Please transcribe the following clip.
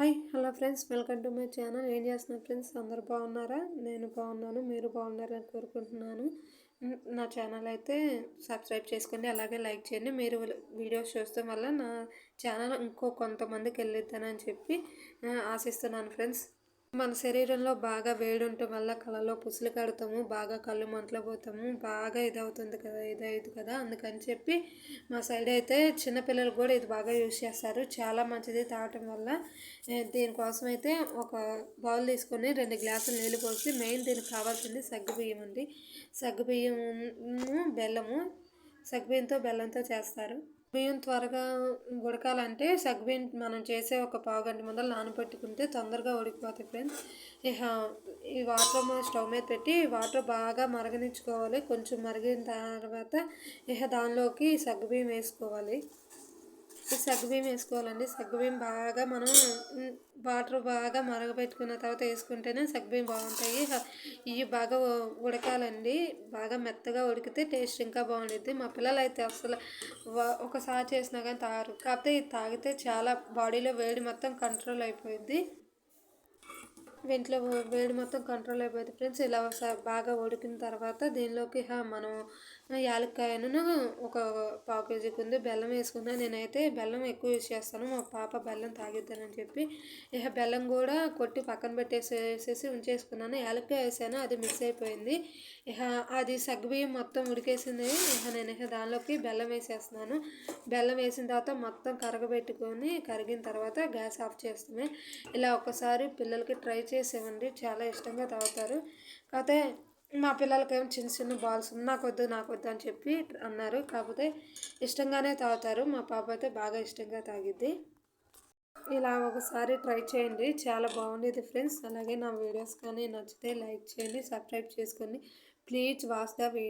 Hi hello friends. Welcome to my channel. ఏం చేస్తున్నారు friends? అందరు బాగున్నారా? నేను బాగున్నాను మీరు బాగున్నారని కోరుకుంటున్నాను. నా ఛానల్ అయితే సబ్స్క్రైబ్ చేసుకోండి అలాగే లైక్ చేయండి. మీరు వీడియోస్ చూస్తాం వల్ల నా ఛానల్ ఇంకో కొంతమందికి వెళ్ళిద్దానని చెప్పి ఆశిస్తున్నాను ఫ్రెండ్స్. మన శరీరంలో బాగా వేడి ఉండటం వల్ల కళ్ళలో పుసులు కడతాము బాగా కళ్ళు మంటలు పోతాము బాగా ఇదవుతుంది కదా ఇదవుతుంది కదా. అందుకని చెప్పి మా సైడ్ అయితే చిన్నపిల్లలు కూడా ఇది బాగా యూజ్ చేస్తారు. చాలా మంచిది తాగటం వల్ల. దీనికోసం అయితే ఒక బౌల్ తీసుకొని రెండు గ్లాసులు నీళ్ళు పోసి మెయిన్ దీనికి కావాల్సింది సగ్గుబియ్యం అండి. సగ్గుబియ్యము బెల్లము సగ్గుబియ్యంతో బెల్లంతో చేస్తారు. బియ్యం త్వరగా ఉడకాలంటే సగ్బియ్యం మనం చేసే ఒక పావు గంట ముందర నానబెట్టుకుంటే తొందరగా ఉడికిపోతాయి ఫ్రెండ్స్. ఈ వాటర్ స్టవ్ మీద పెట్టి వాటర్ బాగా మరగనించుకోవాలి కొంచెం మరిగిన తర్వాత ఇహ దానిలోకి సగ్గుబియ్యం వేసుకోవాలి. సగ్గుబియ్యం వేసుకోవాలండి. సగ్గుబియ్యం బాగా మనం వాటర్ బాగా మరగపెట్టుకున్న తర్వాత వేసుకుంటేనే సగ్గుబియ్యం బాగుంటాయి. ఇవి బాగా ఉడకాలండి. బాగా మెత్తగా ఉడికితే టేస్ట్ ఇంకా బాగుంటుంది మా పిల్లలు అయితే అసలు ఒకసారి చేసినా కానీ తాగరు. కాకపోతే ఇది తాగితే చాలా బాడీలో వేడి మొత్తం కంట్రోల్ అయిపోయింది వెంట్లో వేడి మొత్తం కంట్రోల్ అయిపోతుంది ఫ్రెండ్స్ ఇలా బాగా ఉడికిన తర్వాత దీనిలోకి మనం యాలక్కాయను ఒక పావు కేజీకి ఉంది బెల్లం వేసుకున్నా నేనైతే బెల్లం ఎక్కువ యూజ్ చేస్తాను. మా పాప బెల్లం తాగిద్దానని చెప్పి ఇక బెల్లం కూడా కొట్టి పక్కన పెట్టేసేసి ఉంచేసుకున్నాను. యాలక్కాయ వేసాను అది మిక్స్ అయిపోయింది. ఇక అది సగ్గుబియ్యం మొత్తం ఉడికేసింది. ఇక నేను ఇక దానిలోకి బెల్లం వేసేస్తున్నాను. బెల్లం వేసిన తర్వాత మొత్తం కరగబెట్టుకొని కరిగిన తర్వాత గ్యాస్ ఆఫ్ చేస్తున్నాయి ఇలా ఒక్కసారి పిల్లలకి ట్రై చేసేవండి. చాలా ఇష్టంగా తాగుతారు. కాకపోతే మా పిల్లలకేమో చిన్న చిన్న బాల్స్ నాకు వద్దు నాకు అని చెప్పి అన్నారు. కాకపోతే ఇష్టంగానే తాగుతారు. మా పాప అయితే బాగా ఇష్టంగా తాగిద్ది. ఇలా ఒకసారి ట్రై చేయండి. చాలా బాగుండేది ఫ్రెండ్స్. అలాగే నా వీడియోస్ కానీ నచ్చితే లైక్ చేయండి సబ్స్క్రైబ్ చేసుకోండి ప్లీజ్ వాచ్ ద వీడియో